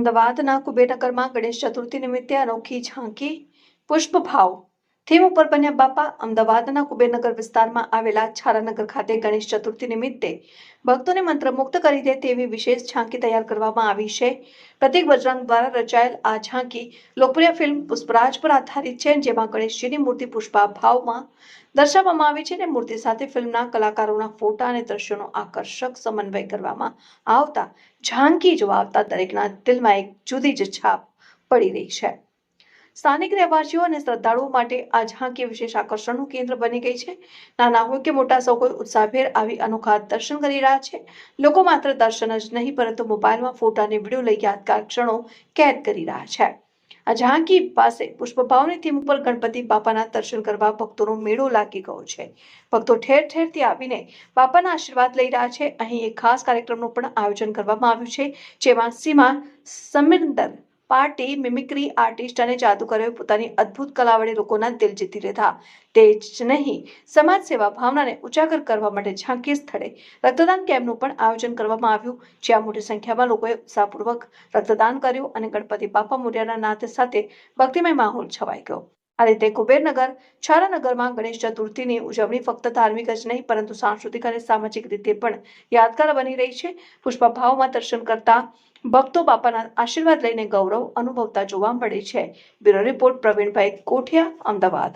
અમદાવાદના કુબેરનગરમાં ગણેશ ચતુર્થી નિમિત્તે અનોખી ઝાંકી પુષ્પભાવ થીમ ઉપર બન્યા બાપા અમદાવાદના કુબેરનગર વિસ્તારમાં આવેલા છારાનગર ખાતે ગણેશ ચતુર્થી નિમિત્તે ભક્તોને મંત્રમુક્ત કરી દે તેવી વિશેષ ઝાંકી તૈયાર કરવામાં આવી છે. પ્રતિક બજરંગ દ્વારા રચાયેલ આ ઝાંકી લોકપ્રિય ફિલ્મ પુષ્પરાજ પર આધારિત છે, જેમાં ગણેશજીની મૂર્તિ પુષ્પા ભાવમાં દર્શાવવામાં આવી છે અને મૂર્તિ સાથે ફિલ્મના કલાકારોના ફોટા અને દ્રશ્યોનો આકર્ષક સમન્વય કરવામાં આવતા ઝાંકી જોવા આવતા દરેકના દિલમાં એક જુદી જ છાપ પડી રહી છે. સ્થાનિક રહેવાસીઓ અને શ્રદ્ધાળુઓ માટે આ ઝાંકી વિશેષ આકર્ષણનું કેન્દ્ર બની ગઈ છે. નાના હોય કે મોટા, સૌ કોઈ ઉત્સાહભેર આવી અનોખા દર્શન કરી રહ્યા છે. લોકો માત્ર દર્શન જ નહીં, પરંતુ મોબાઈલમાં ફોટા અને વીડિયો લઈ યાદગાર ક્ષણો કેદ કરી રહ્યા છે. આ ઝાંકી પાસે પુષ્પભાવની થીમ ઉપર ગણપતિ બાપાના દર્શન કરવા ભક્તોનો મેળો લાગી ગયો છે. ભક્તો ઠેર ઠેરથી આવીને બાપાના આશીર્વાદ લઈ રહ્યા છે. અહીં એક ખાસ કાર્યક્રમનું પણ આયોજન કરવામાં આવ્યું છે, જેમાં Seema Samindar party mimicry artist અને જાદુગરોએ પોતાની અદ્ભુત કલા વડે લોકોના દિલ જીતી લીધા. તે જ નહીં, સમાજ સેવા ભાવનાને ઉજાગર કરવા માટે ઝાંકી સ્થળે રક્તદાન કેમ્પનું પણ આયોજન કરવામાં આવ્યું, જ્યાં મોટી સંખ્યામાં લોકોએ ઉત્સાહપૂર્વક રક્તદાન કર્યું અને ગણપતિ બાપા મોર્યાના નાથ સાથે ભક્તિમય માહોલ છવાઈ ગયો. આ રીતે કુબેરનગર, છારાનગરમાં ગણેશ ચતુર્થીની ઉજવણી ફક્ત ધાર્મિક જ નહીં, પરંતુ સાંસ્કૃતિક અને સામાજિક રીતે પણ યાદગાર બની રહી છે. પુષ્પા ભાવમાં દર્શન કરતા ભક્તો બાપાના આશીર્વાદ લઈને ગૌરવ અનુભવતા જોવા મળે છે. Bureau report Pravinbhai Kothiya, Ahmedabad.